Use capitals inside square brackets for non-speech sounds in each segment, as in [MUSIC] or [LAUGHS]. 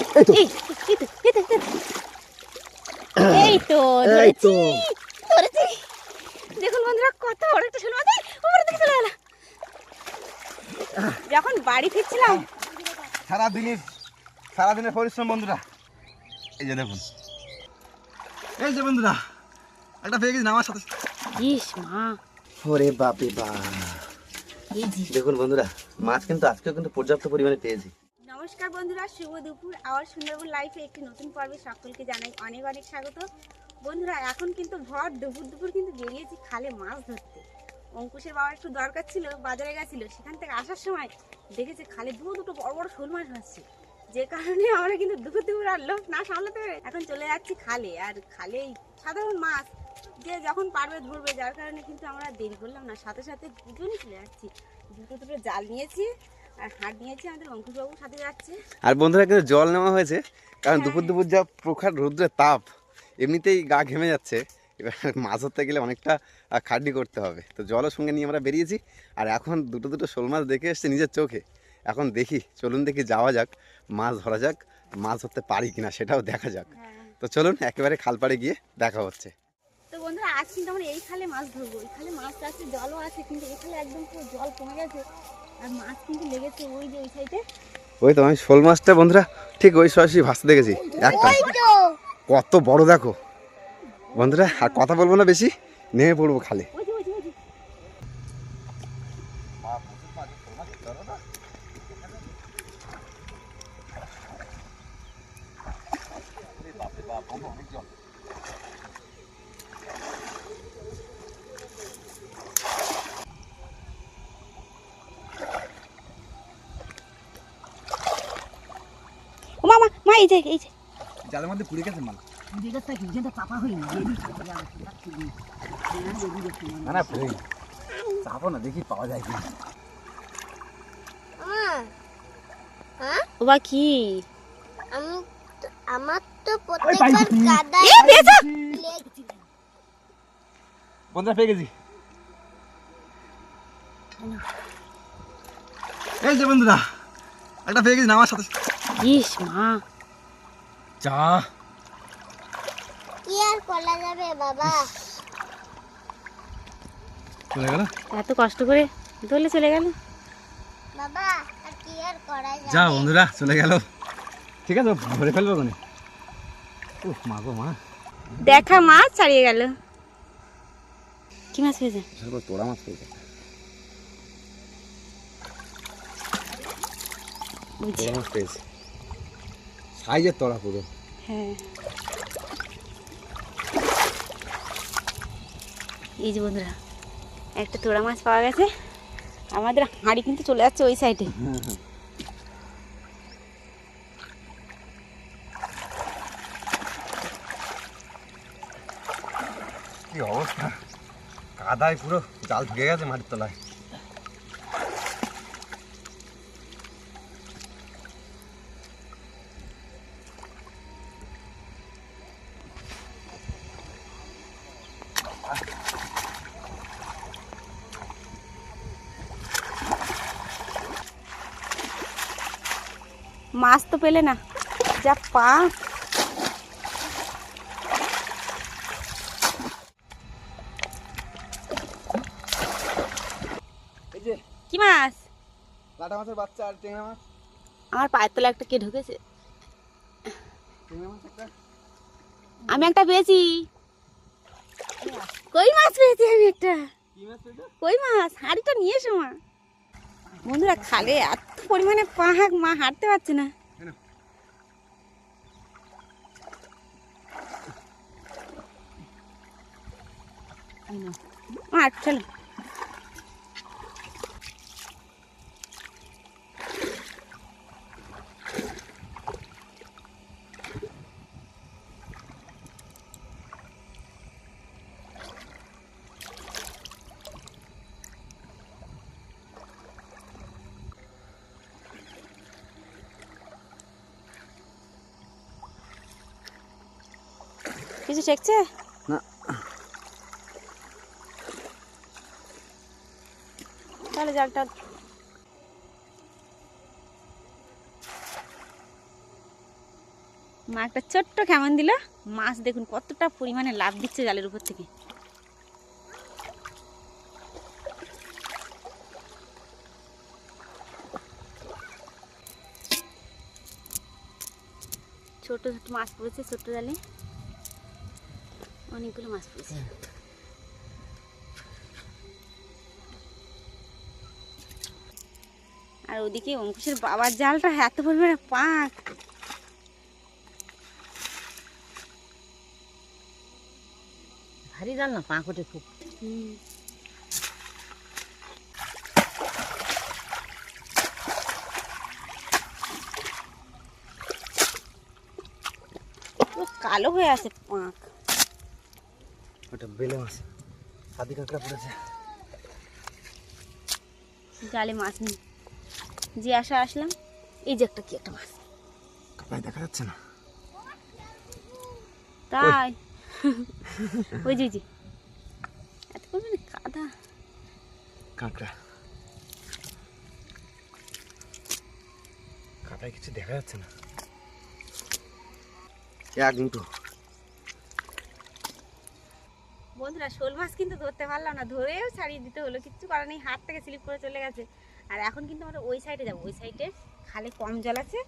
এই তো। এই তো এই তো। ধরেছি দেখুন বন্ধুরা কত বড় একটা শোল মাছ এই, দিকে চলে গেল। যখন বাড়ি ফিরছিলাম সারাদিনের সারাদিনের পরিশ্রম বন্ধুরা। এই যে দেখুন। এই যে বন্ধুরা একটা পেয়ে গেছি নামার সাথে ইস মা। ওরে বাপে। বাপ দেখুন বন্ধুরা মাছ কিন্তু আজকেও কিন্তু পর্যাপ্ত পরিমাণে পেয়েছি। নমস্কার বন্ধুরা, শুভ দুপুর। আওয়ার সুন্দরবন লাইফে একটি নতুন পর্বে সকলকে জানাই অনেক অনেক স্বাগত। বন্ধুরা, এখন কিন্তু ভর, দুপুর দুপুর কিন্তু বেরিয়েছি খালে মাছ ধরতে। অঙ্কুশের বাবার একটু দরকার ছিল, বাজারে গেছিল। সেখান থেকে আসার সময় দেখেছে খালে দু দুটো বড় বড় শোল মাছ ভাসছে। যে কারণে আমরা কিন্তু দুপুর দুপুর আর লোক না সামলাতে পেরে এখন চলে যাচ্ছি খালে। আর খালে সাধারণ মাছ, যে যখন পারবে ধরবে, যার কারণে কিন্তু আমরা দেরি করলাম না। সাথে সাথে দুজনই চলে যাচ্ছি। দুটো দুটো জাল নিয়েছি আর নিয়েছি আমাদের অঙ্কুশবাবুর সাথে যাচ্ছে। আর বন্ধুরা কিন্তু জল নেওয়া হয়েছে কারণ হ্যাঁ। দুপুর দুপুর যা প্রখার রৌদ্রের তাপ এমনিতেই গা ঘেমে যাচ্ছে। এবার মাছ ধরতে গেলে অনেকটা খাটনি করতে হবে। তো জলের সঙ্গে নিয়ে আমরা বেরিয়েছি আর এখন দুটো দুটো শোল মাছ দেখে এসছে নিজের চোখে। এখন দেখি চলুন দেখি যাওয়া যাক মাছ ধরা যাক মাছ ধরতে পারি কিনা সেটাও দেখা যাক। হ্যাঁ। তো চলুন একেবারে খালপাড়ে গিয়ে দেখা হচ্ছে। তো বন্ধুরা আজ কিন্তু আমরা এই খালে মাছ ধরবো। এই খালে মাছ আছে জলও আছে কিন্তু এই খালে একদম পুরো জল কমে গেছে। আর মাছ কিন্তু লেগেছে ওই যে ওই সাইডে ওই তো আমি শোল মাছটা বন্ধুরা ঠিক ওই সরাসরি ভাসতে দেখেছি একটা। কত বড় দেখো। বন্ধুরা আর কথা বলব না বেশি নেমে পড়ব খালে ওই যে ওই যে ওই যে ও মামা মা এই যে এই যে। জালের মধ্যে পুড়ে গেছে মাল। না না পুড়ে চাপো না দেখি পাওয়া যায় কি ও কি? আমি আমার তো প্রত্যেকবার কাদায় এ বেজা বন্ধুরা পেয়ে গেছি। এই যে বন্ধুরা একটা পেয়ে গেছি নামার সাথে। ইস মা। চা কি আর করা যাবে বাবা? চলে গেল? এত কষ্ট করে ধরলে চলে গেল? বাবা আর কি আর করা যাবে? যা বন্ধুরা চলে গেল। ঠিক আছে ধরে ফেলব কোনে উফ মা গো মা। দেখা মাছ ছাড়িয়ে গেল। কি মাছ পেয়েছে তোরা মাছ পেয়েছে তোরা মাছ পেয়েছে। সাইজের তোরা পুরো। হ্যাঁ। এই যে বন্ধুরা একটা তোড়া মাছ পাওয়া গেছে। আমাদের হাঁড়ি কিন্তু চলে যাচ্ছে ওই সাইডে কি অবস্থা? কাদায় পুরো জাল ঢুকে গেছে মাটির তলায় মাছ তো পেলে না। যা পা। কি মাছ? লাটা মাছের বাচ্চা আর টেংরা মাছ। আমার পায়ের তলা একটা কে ঢুকেছে। আমি একটা পেয়েছি। কই মাছ পেয়েছি আমি একটা? কই মাছ? হাঁড়িটা নিয়ে এসো মা। বন্ধুরা খালে এত পরিমাণে পাহাক মা হাঁটতে পারছে না। কেন? মা হাঁট চলো কিছু শেখছে না তাহলে জালটা মা, একটা ছোট্ট কেমন দিল। মাছ দেখুন কতটা পরিমাণে লাভ দিচ্ছে জালের উপর থেকে। ছোট ছোট মাছ পড়েছে, ছোট্ট জালে। অনেকগুলো মাছ পড়েছে। আর ওদিকে অঙ্কুশের বাবার জালটা এত পরিমাণে পাক। ভারী জাল না পাঁক ওঠে খুব। পুরো কালো হয়ে আছে পাক। ওটা বেলে মাছ সাদি কাঁকড়া পড়েছে। জালে মাছ নেই যে আসা আসলাম এই যে একটা কি একটা মাছ। কাঁকড়ায় দেখা যাচ্ছে না। তাই? ওই। [LAUGHS] ওই যে এত পরিমাণে কাদা। কাঁকড়া। কাঁটায় কিছু দেখা যাচ্ছে না। এক মুঠো। বন্ধুরা শোল মাছ কিন্তু ধরতে পারলাম না। ধরেও ছাড়িয়ে দিতে হলো। কিচ্ছু করার নেই। হাত থেকে স্লিপ করে চলে গেছে। আর এখন কিন্তু আমরা ওই সাইডে যাব। ওই সাইডে খালে কম জল আছে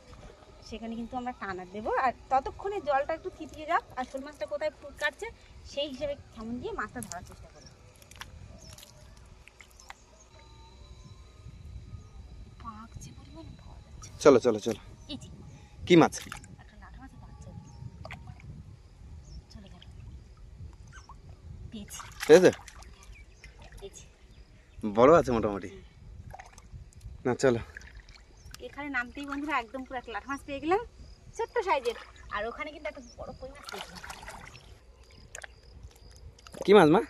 সেখানে কিন্তু আমরা টানা দেবো। আর ততক্ষণে জলটা একটু থিতিয়ে যাক আর শোল মাছটা কোথায় ফুট কাটছে সেই হিসেবে কেমন দিয়ে মাছটা ধরার চেষ্টা করব। চলো চলো চলো। কি মাছ? বড় আছে মোটামুটি। না চলো। এখানে নামতেই বন্ধুরা একদম পুরো একটা লাঠা মাছ পেয়ে গেলাম ছোট্ট সাইজের। আর ওখানে কিন্তু একটা বড় কই মাছ পেয়েছিলাম কি মাছ মা?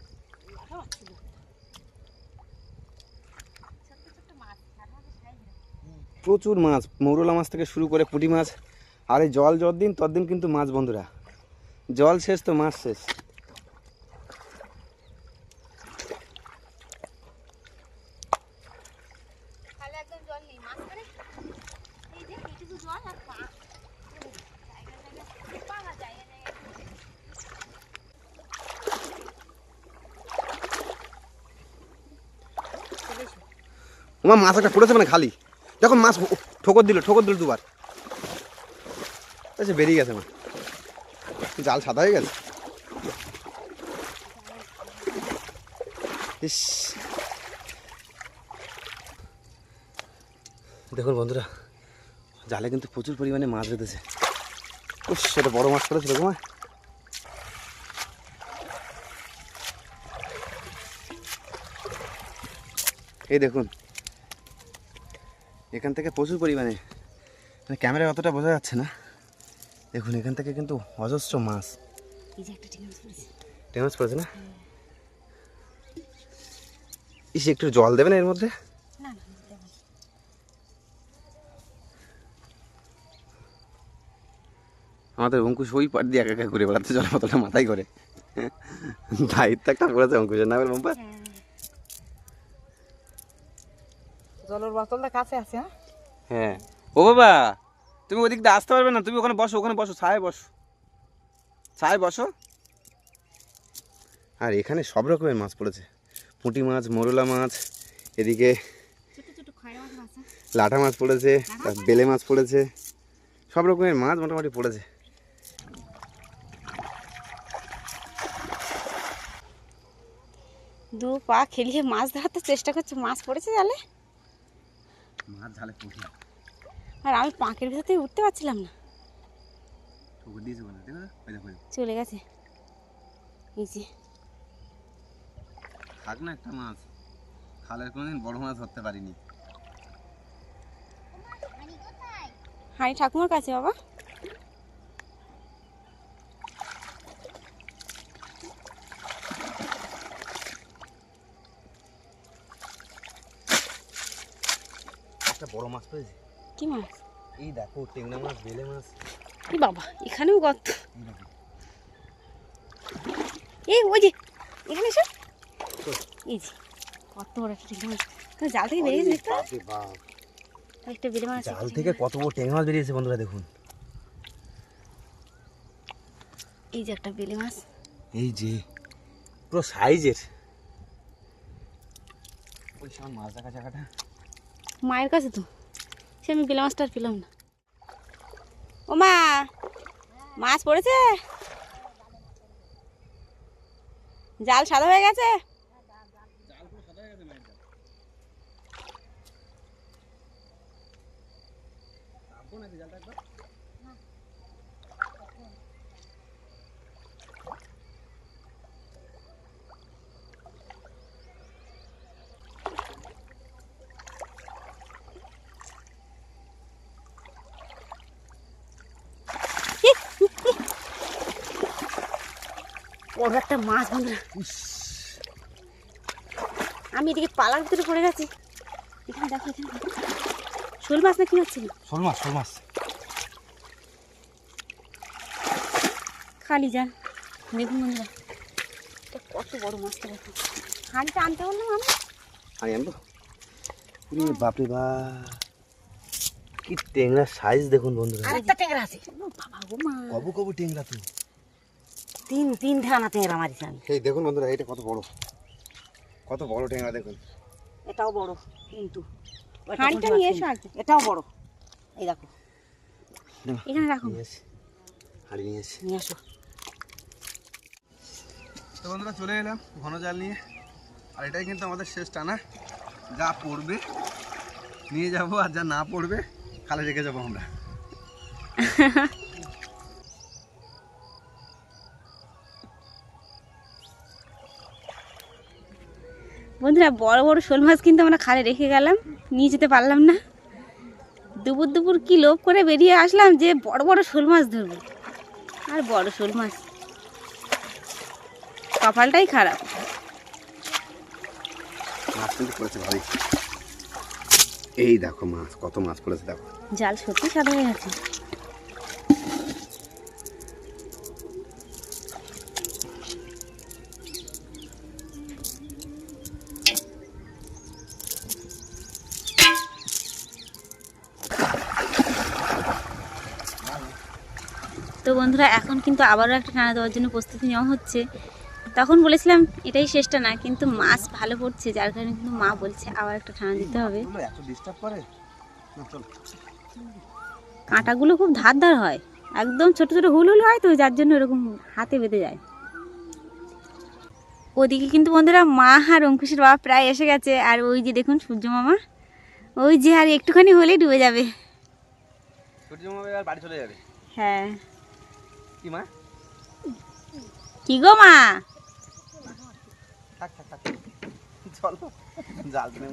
প্রচুর মাছ মৌরলা মাছ থেকে শুরু করে পুঁটি মাছ। আর এই জল যতদিন ততদিন কিন্তু মাছ বন্ধুরা। জল শেষ তো মাছ শেষ তাহলে একদম জল নেই মাছ মানে এই যে এইটুকু জল আর পা জায়গা জায়গা পাঙা জায়গা জায়গা চলে এসো। আমার মাছ একটা পড়েছে মানে খালি। দেখো মাছ ঠোকর দিল ঠোকর দিল দুবার। আচ্ছা বেরিয়ে গেছে মা। জাল সাদা হয়ে গেছে। ইস। দেখুন বন্ধুরা, জালে কিন্তু প্রচুর পরিমাণে মাছ বেঁধেছে। উস সেটা বড় মাছ পড়েছিল তোমার এই দেখুন এখান থেকে প্রচুর পরিমাণে মানে ক্যামেরায় অতটা বোঝা যাচ্ছে না। দেখুন এখান থেকে কিন্তু অজস্র মাছ। টেমাস পড়েছে। না? ইস একটু জল দেবে না এর মধ্যে। আমাদের অঙ্কুশ ওই পাট দিয়ে একা একা ঘুরে বেড়াচ্ছে জল বোতলটা মাথায় করে। দায়িত্ব একটা পড়েছে অঙ্কুশের নামের মোম্পা হ্যাঁ জলের বোতলটা কাছে আছে হ্যাঁ? হ্যাঁ। ও বাবা তুমি ওদিক দিয়ে আসতে পারবে না তুমি ওখানে বসো ওখানে বসো ছায় বসো। ছায় বসো। আর এখানে সব রকমের মাছ পড়েছে। পুঁটি মাছ মোরলা মাছ এদিকে ছোট ছোট খয়রা মাছ আছে। লাটা মাছ পড়েছে বেলে মাছ পড়েছে সব রকমের মাছ মোটামুটি পড়েছে। দু পা খেলিয়ে মাছ ধরার তো চেষ্টা করছে মাছ পড়েছে জালে মাছ ঝালে পুঁটি। আর আমি পাঁকের ভিতর থেকে উঠতে পারছিলাম না। ঠুকুর দিয়েছে বলে দেখো ওই দেখো। চলে গেছে। এই যে। থাক না একটা মাছ। খালের কোনোদিন বড় মাছ ধরতে পারিনি। হাঁড়ি ঠাকুমার কাছে বাবা। বড় মাছ পেয়েছে। কি মাছ? এই দেখো টেংরা মাছ বেলে মাছ। এই বাবা এখানেও গর্ত। এই ওই যে এখানে এসো। এই যে কত বড় একটা টিঙ্গা মাছ। জাল থেকে বেরিয়ে দেখতে একটা বেলে মাছ জাল থেকে কত বড় টেংরা মাছ বেরিয়েছে বন্ধুরা দেখুন। এই যে একটা বেলে মাছ। এই যে পুরো সাইজের ওই সামনে মাছ দেখা জায়গাটা। মায়ের কাছে তো। সে আমি বেলে মাছটা আর পেলাম না। ও মা, মাছ পড়েছে? জাল সাদা হয়ে গেছে? বড় একটা মাছ বন্ধুরা। আমি এদিকে পালার ভিতরে পড়ে গেছি। এখানে দেখো এখানে শোল মাছ না কি হচ্ছে? শোল মাছ শোল মাছ। খালি যান দেখুন বন্ধুরা। এটা কত বড় মাছটা দেখো। হাঁড়িটা আনতে বললাম আমি? আমি আনব? বাপরে বা কি টেংরা সাইজ দেখুন বন্ধুরা। আরেকটা ট্যাংরা আছে। বাবা গো মা। কবু কবু টেংরা তো। তিন তিন ধানা ট্যাংরা মারিছে আমি। এই দেখুন বন্ধুরা এটা কত বড়। কত বড় টেংরা দেখুন। এটাও বড় কিন্তু। হাঁড়িটা নিয়ে এসো আগে। এটাও বড়। এই দেখো। এখানে রাখো। নিয়ে এসে। নিয়ে এসে। নিয়ে আসো। তো বন্ধুরা চলে এলাম ঘন জাল নিয়ে। আর এটাই কিন্তু আমাদের শেষ টানা। যা পড়বে নিয়ে যাব আর যা না পড়বে খালে রেখে যাব আমরা। [LAUGHS] বন্ধুরা বড় বড় শোল মাছ কিন্তু আমরা খালে রেখে গেলাম নিয়ে যেতে পারলাম না। দুপুর দুপুর কি লোভ করে বেরিয়ে আসলাম যে বড় বড় শোল মাছ ধরবো। আর বড় শোল মাছ। কপালটাই খারাপ। মাছ কিন্তু পড়েছে ভালোই। এই দেখো মাছ কত মাছ পড়েছে দেখো। জাল সত্যি সাদা হয়ে গেছে বন্ধুরা এখন কিন্তু আবারও একটা টানা দেওয়ার জন্য প্রস্তুতি নেওয়া হচ্ছে। তখন বলেছিলাম এটাই শেষটা না কিন্তু মাছ ভালো পড়ছে যার কারণে কিন্তু মা বলছে আবার একটা টানা দিতে হবে। কাঁটাগুলো খুব ধার ধার হয়। একদম ছোট ছোট হুল হুল হয় তো যার জন্য এরকম হাতে বেঁধে যায়। ওদিকে কিন্তু বন্ধুরা মা আর অঙ্কুশের বাবা প্রায় এসে গেছে। আর ওই যে দেখুন সূর্য মামা ওই যে আর একটুখানি হলেই ডুবে যাবে। সূর্য মামা বাড়ি চলে যাবে। হ্যাঁ। কি মা? কি গো মা? থাক থাক থাক। চলো জাল নিয়ে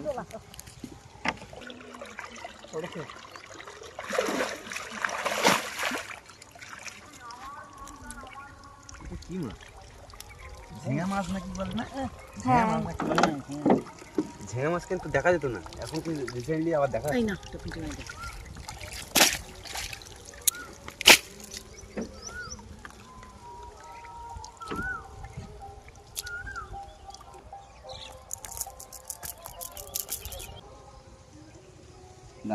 কি মাছ ঝিঙা মাছ নাকি বলে না? ঝিঙা মাছ বলে না? ঝিঙা মাছ কিন্তু দেখা যেত না। এখন কি রিসেন্টলি আবার দেখা এই না।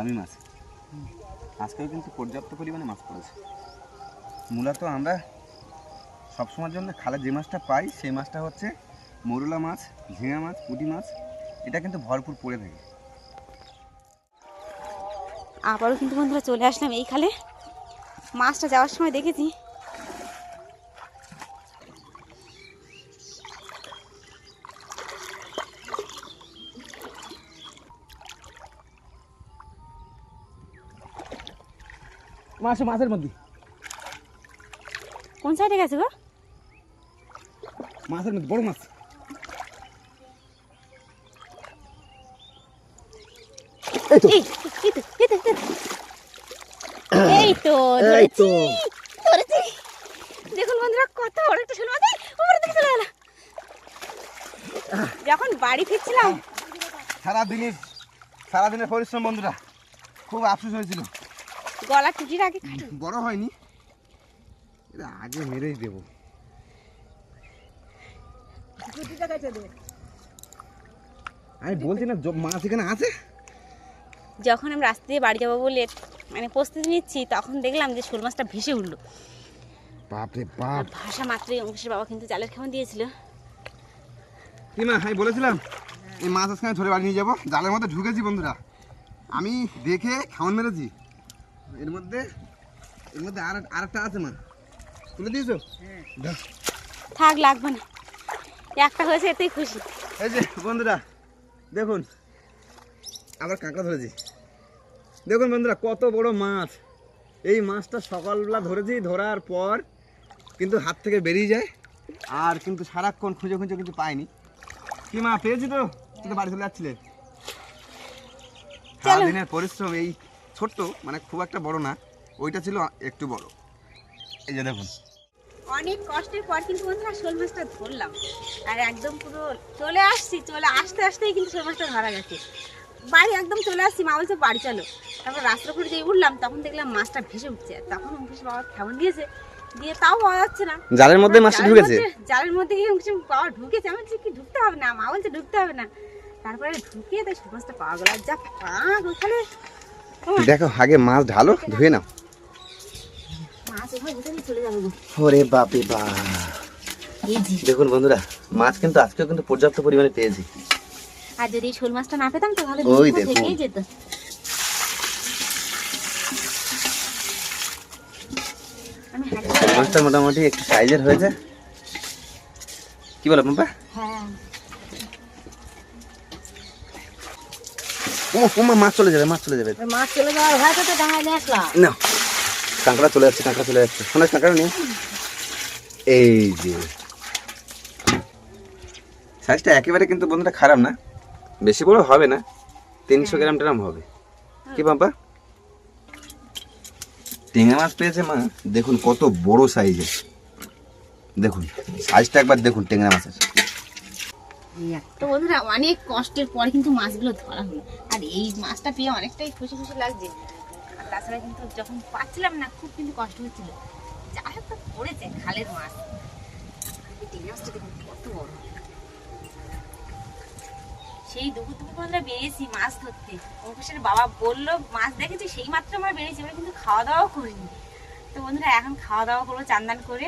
দামি মাছ। আজকেও কিন্তু পর্যাপ্ত পরিমাণে মাছ পড়েছে। মূলত আমরা সবসময়ের জন্য খালে যে মাছটা পাই, সেই মাছটা হচ্ছে মরুলা মাছ, ঝিঙা মাছ, পুঁটি মাছ। এটা কিন্তু ভরপুর পড়ে থাকে। আবারও কিন্তু বন্ধুরা চলে আসলাম এই খালে। মাছটা যাওয়ার সময় দেখেছি। মাছ মাছের মধ্যে। কোন সাইডে গেছে গো? মাছের মধ্যে বড় মাছ। এই তো, এই তো, এই তো। দেখুন বন্ধুরা কত বড় একটা দিকে চলে গেল। যখন বাড়ি ফিরছিলাম সারাদিনের সারাদিনের পরিশ্রম বন্ধুরা খুব আফসোস হয়েছিল। গলা টুটির আগে খাটু বড় হয়নি। এটা আগে মেরেই দেবো। আমি বলছি না মাছ এখানে আছে? যখন আমি রাস্তা দিয়ে বাড়ি যাব বলে মানে প্রস্তুতি নিচ্ছি তখন দেখলাম যে শোল মাছটা ভেসে উঠল। বাপরে বাপ। ভাষা মাত্রই অঙ্কুশের বাবা কিন্তু জালের খাওয়ান দিয়েছিল। কি আমি বলেছিলাম এই মাছ আজকে ধরে বাড়ি নিয়ে যাব। জালের মধ্যে ঢুকেছি বন্ধুরা। আমি দেখে খাওয়ান মেরেছি। এর মধ্যে এর মধ্যে আর আরেকটা আছে মা। তুলে দিয়েছ? থাক লাগবে না। একটা হয়েছে এতেই খুশি। এই যে বন্ধুরা দেখুন আবার কাঁকড়া ধরেছি। দেখুন বন্ধুরা কত বড় মাছ। এই মাছটা সকালবেলা ধরেছি ধরার পর কিন্তু হাত থেকে বেরিয়ে যায়। আর কিন্তু সারাক্ষণ খুঁজে খুঁজে কিন্তু পাইনি। কি মা পেয়েছি তো? কিন্তু বাড়ি চলে যাচ্ছিলে। সারাদিনের পরিশ্রম এই ছোট্ট মানে খুব একটা বড় না ওইটা ছিল একটু বড়। এই যে দেখুন। অনেক কষ্টের পর কিন্তু বন্ধুরা শোল মাছটা ধরলাম। আর একদম পুরো চলে আসছি চলে আসতে আসতেই কিন্তু শোল মাছটা ধরা গেছে। বাড়ি একদম চলে আসছি মা বলছে বাড়ি চলো। তারপর রাস্তার উপরে যেই উঠলাম তখন দেখলাম মাছটা ভেসে উঠছে। আর তখন অঙ্কুশ বাবা খেমন দিয়েছে দিয়ে তাও পাওয়া যাচ্ছে না। জালের মধ্যে মাছটা জালের ঢুকেছে? মধ্যে- জালের মধ্যে গিয়ে অঙ্কুশ বাবা ঢুকেছে। আমি বলছি কি ঢুকতে হবে না? মা বলছে ঢুকতে হবে না। তারপরে ঢুকিয়ে তাই শোল মাছটা পাওয়া গেল। আর যা পাক ওখানে দেখো আগে মাছ ঢালো ধুয়ে নাও। ওরে বাপে বা। দেখুন বন্ধুরা মাছ কিন্তু আজকেও কিন্তু পর্যাপ্ত পরিমাণে পেয়েছি। আর যদি শোল মাছটা না পেতাম তাহলে ওই দুটো থেকেই যেত। মাছটা মোটামুটি একটু সাইজের হয়েছে। কি বলো পাপা ওমা মাছ চলে যাবে মাছ চলে যাবে। মাছ চলে যাওয়ার ভয়তে তো ডাঙায় নিয়ে আসলাম না কাঁকড়া চলে যাচ্ছে কাঁকড়া চলে যাচ্ছে। শোনাস কাঁকড়া নেই এই যে। সাইজটা একেবারে কিন্তু বন্ধুটা খারাপ না। বেশি বড় হবে না। তিনশো গ্রাম টারাম হবে। কি বাবা টেঙা মাছ পেয়েছে মা। দেখুন কত বড় সাইজের। দেখুন সাইজটা একবার দেখুন টেংরা মাছের। তো বন্ধুরা, অনেক কষ্টের পর কিন্তু মাছগুলো ধরা হলো। আর এই মাছটা পেয়ে অনেকটাই খুশি খুশি লাগছে। আর তাছাড়া কিন্তু যখন পাচ্ছিলাম না, খুব কিন্তু কষ্ট হচ্ছিল। যাই হোক, তো পড়েছে খালের মাছ। মাছটা দেখুন, কত বড়। সেই দুপুর দুপুর আমরা বেরিয়েছি মাছ ধরতে। অঙ্কুশের বাবা বলল, মাছ দেখেছি সেই মাত্র আমরা বেরিয়েছি আমরা কিন্তু খাওয়া দাওয়াও করিনি। তো বন্ধুরা, এখন খাওয়া দাওয়া করব চান্দান করে।